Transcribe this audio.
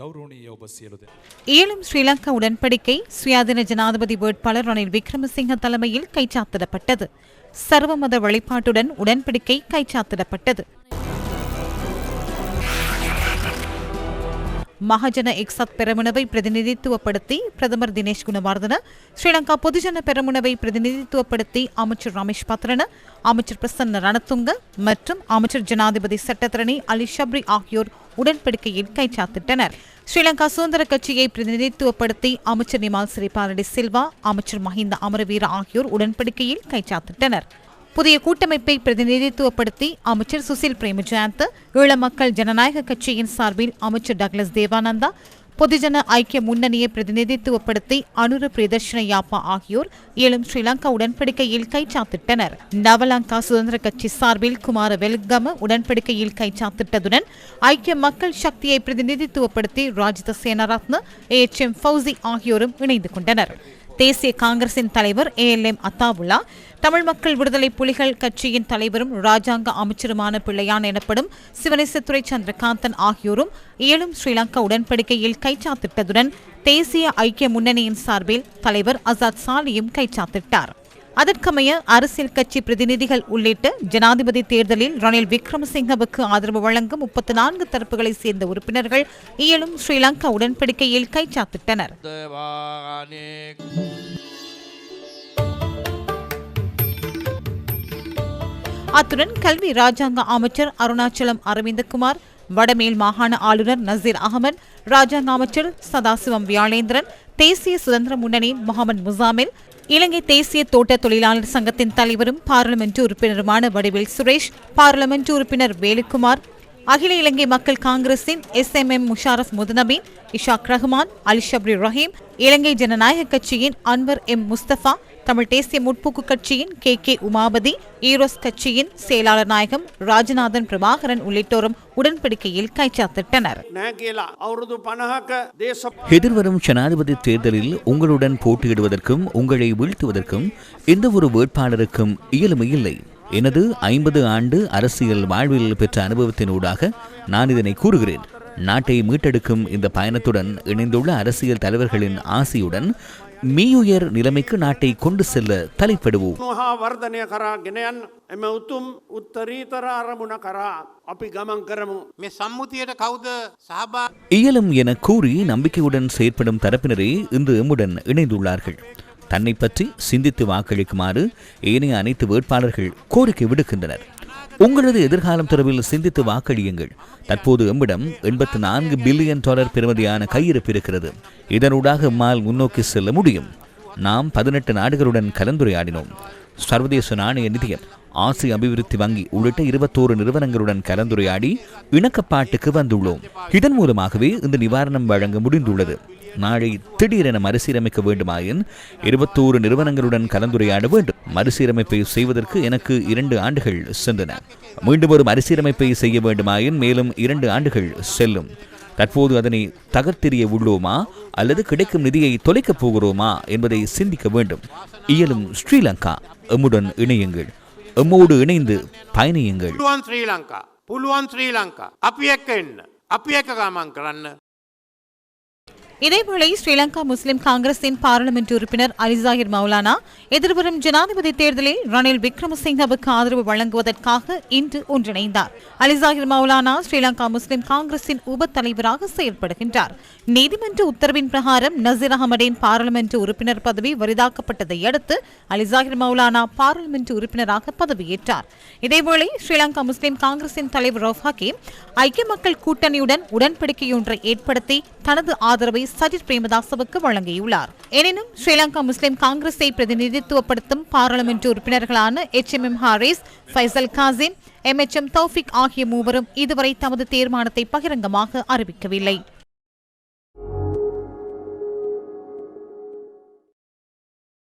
ಗೌರವಣೀಯ ಒಬ್ಬಸಿಯಲುದೆ ஈழும் ஸ்ரீலங்கா உடன்படிக்கை சுயாதீன ஜனாதிபதி வேட்பாளர் ரணில் விக்ரமசிங்க தலைமையில் கைச்சாத்திடப்பட்டது. சர்வமத வழிபாட்டுடன் உடன்படிக்கை கைச்சாத்திடப்பட்டது. மகஜன எக்ஸத் பெருமுனவை பிரதிநிதித்துவப்படுத்தி பிரதமர் தினேஷ் குணவர்தன ஸ்ரீலங்கா பொதுஜன பெருமுனவை பிரதிநிதித்துவப்படுத்தி அமைச்சர் ரமேஷ் பத்ரன அமைச்சர் பிரசன்ன ரணத்துங்க மற்றும் அமைச்சர் ஜனாதிபதி சட்டத்திரணி அலி ஷப்ரி ஆகியோர் உடன்படிக்கையில் கைச்சாத்திட்டனர் ஸ்ரீலங்கா சுதந்திர கட்சியை பிரதிநிதித்துவப்படுத்தி அமைச்சர் நிமால் சிறிபாலடி சில்வா அமைச்சர் மஹிந்த அமரவீர ஆகியோர் உடன்படிக்கையில் கைச்சாத்திட்டனர் புதிய கூட்டமைப்பை பிரதிநிதித்துவப்படுத்தி அமைச்சர் சுசில் பிரேமஜயந்த் ஈழ மக்கள் ஜனநாயக கட்சியின் சார்பில் அமைச்சர் டக்ளஸ் தேவானந்தா பொதுஜன ஐக்கிய முன்னணியை பிரதிநிதித்துவப்படுத்தி அனுர பிரதர்ஷன யாப்பா ஆகியோர் ஏழும் ஸ்ரீலங்கா உடன்படிக்கையில் கைச்சாத்திட்டனர். நவலங்கா சுதந்திர கட்சி சார்பில் குமார வெல்கம உடன்படிக்கையில் கைச்சாத்திட்டதுடன் ஐக்கிய மக்கள் சக்தியை பிரதிநிதித்துவப்படுத்தி ராஜித சேனரத்ன ஏச் எம். ஃபவுசி ஆகியோரும் இணைந்து கொண்டனர். தேசிய காங்கிரசின் தலைவர் A. L. M. Athaullah Tamil Makkal Viduthalai Pulikal கட்சியின் தலைவரும் ராஜாங்க அமைச்சருமான பிள்ளையான் எனப்படும் சிவனேசத்துறை சந்திரகாந்தன் ஆகியோரும் ஏழும் ஸ்ரீலங்கா உடன்படிக்கையில் கைச்சாத்திட்டதுடன் தேசிய ஐக்கிய முன்னணியின் சார்பில் தலைவர் அசாத் சாலியும் கைச்சாத்திட்டார் அதற்கமைய அரசியல் கட்சி பிரதிநிதிகள் உள்ளிட்ட ஜனாதிபதி தேர்தலில் ரணில் விக்ரமசிங்கவுக்கு ஆதரவு வழங்கும் முப்பத்தி நான்கு தரப்புகளைச் சேர்ந்த உறுப்பினர்கள் இயலும் ஸ்ரீலங்கா உடன்படிக்கையில் கைச்சாத்திட்டனர் அத்துடன் கல்வி ராஜாங்க அமைச்சர் அருணாச்சலம் அரவிந்தகுமார் வடமேல் மாகாண ஆளுநர் நசீர் அகமது ராஜாங்க அமைச்சர் சதாசிவம் வியாழேந்திரன் தேசிய சுதந்திர முன்னணி முகமது முசாமில் இலங்கை தேசிய தோட்ட தொழிலாளர் சங்கத்தின் தலைவரும் பாராளுமன்ற உறுப்பினருமான வடிவேல் சுரேஷ் பாராளுமன்ற உறுப்பினர் வேலுக்குமார் அகில இலங்கை மக்கள் காங்கிரசின் S M M Musharraf Muthunabeen Ishaq Rahman Ali Sabri Raheem இலங்கை ஜனநாயக கட்சியின் அன்வர் எம் முஸ்தபா தமிழ் தேசிய முற்போக்கு கட்சியின் கே கே உமாபதி ஈரோஸ் கட்சியின் செயலாளர் நாயகம் ராஜநாதன் பிரபாகரன் உள்ளிட்டோரும் உடன்படிக்கையில் கைச்சாத்திட்டனர் எதிர்வரும் ஜனாதிபதி தேர்தலில் உங்களுடன் போட்டியிடுவதற்கும் உங்களை வீழ்த்துவதற்கும் எந்த ஒரு வேட்பாளருக்கும் இயலுமை இல்லை. எனது ஐம்பது ஆண்டு அரசியல் வாழ்வில் பெற்ற அனுபவத்தினூடாக நான் இதனை கூறுகிறேன் நாட்டை மீட்டெடுக்கும் இந்த பயணத்துடன் இணைந்துள்ள அரசியல் தலைவர்களின் ஆசியுடன் மீயுயர் நிலைமைக்கு நாட்டை கொண்டு செல்ல தலைப்படுவோம் හා වර්ධනය කරා ගෙනයන් එම උතුම් උත්තරීතර අරමුණ කරා අපි ගමන් කරමු. මේ සම්මුතියට කවුද සහභා இயலும் என கூறி நம்பிக்கையுடன் செயற்படும் தரப்பினரே இன்று எம்முடன் இணைந்துள்ளார்கள் தன்னை பற்றி சிந்தித்து வாக்களிக்குமாறு ஏனைய அனைத்து வேட்பாளர்கள் கோரிக்கை விடுக்கின்றனர். உங்களது எதிர்காலம் தொடர்பில் சிந்தித்து வாக்களியுங்கள். தற்போது எம்மிடம் எண்பத்து நான்கு பில்லியன் டாலர் பெறுமதியான கையிருப்பு இருக்கிறது. இதனூடாக எம்மால் முன்னோக்கி செல்ல முடியும். நாம் பதினெட்டு நாடுகளுடன் கலந்துரையாடினோம். சர்வதேச நாணய நிதியம் ஆசிய அபிவிருத்தி வங்கி உள்ளிட்ட இருபத்தோரு நிறுவனங்களுடன் கலந்துரையாடி இணக்கப்பாட்டுக்கு வந்துள்ளோம். இதன் மூலமாகவே இந்த நிவாரணம் வழங்க முடிந்துள்ளது. நாளை திடீரென மறுசீரமைக்க வேண்டுமாயின் இருபத்தோரு நிறுவனங்களுடன் கலந்துரையாட வேண்டும். மறுசீரமைப்பை செய்வதற்கு எனக்கு இரண்டு ஆண்டுகள் சென்றன. மீண்டும் ஒரு மறுசீரமைப்பை செய்ய வேண்டுமாயின் மேலும் இரண்டு ஆண்டுகள் செல்லும். தற்போது அதனை தகர்த்தெறிய உள்ளோமா? அல்லது கிடைக்கும் நிதியை தொலைக்கப் போகிறோமா? என்பதை சிந்திக்க வேண்டும். இயலும் ஸ்ரீலங்கா. எம்முடன் இணையுங்கள். எம்மோடு இணைந்து பயணியுங்கள். ஸ்ரீலங்கா. புல்வான் ஸ்ரீலங்கா. அப்பியக்க என்ன? அப்பியக்க காமாங்க இதேவேளை ஸ்ரீலங்கா முஸ்லிம் காங்கிரசின் பாராளுமன்ற உறுப்பினர் அலிசாஹிர் மௌலானா எதிர்வரும் ஜனாதிபதி தேர்தலில் ரணில் விக்ரமசிங்கவுக்கு ஆதரவு வழங்குவதற்காக இன்று ஒன்றிணைந்தார். அலிசாஹிர் மௌலானா ஸ்ரீலங்கா முஸ்லிம் காங்கிரசின் உப தலைவராக செயல்படுகின்றார். நீதிமன்ற உத்தரவின் பிரகாரம் நசீர் அகமடின் பாராளுமன்ற உறுப்பினர் பதவி வரிதாக்கப்பட்டதை அடுத்து அலிசாஹிர் மௌலானா பாராளுமன்ற உறுப்பினராக பதவியேற்றார். இதேவேளை ஸ்ரீலங்கா முஸ்லிம் காங்கிரசின் தலைவர் ரவுப் ஹக்கீம் ஐக்கிய மக்கள் கூட்டணியுடன் உடன்படிக்கையொன்றை ஏற்படுத்தி தனது ஆதரவை சஜித் பிரேமதாசவுக்கு வழங்கியுள்ளார். எனினும் ஸ்ரீலங்கா முஸ்லிம் காங்கிரஸை பிரதிநிதித்துவப்படுத்தும் பாராளுமன்ற உறுப்பினர்களான H M M Harees Faizal Cassim M H M Thowfeek ஆகிய மூவரும் இதுவரை தமது தீர்மானத்தை பகிரங்கமாக அறிவிக்கவில்லை.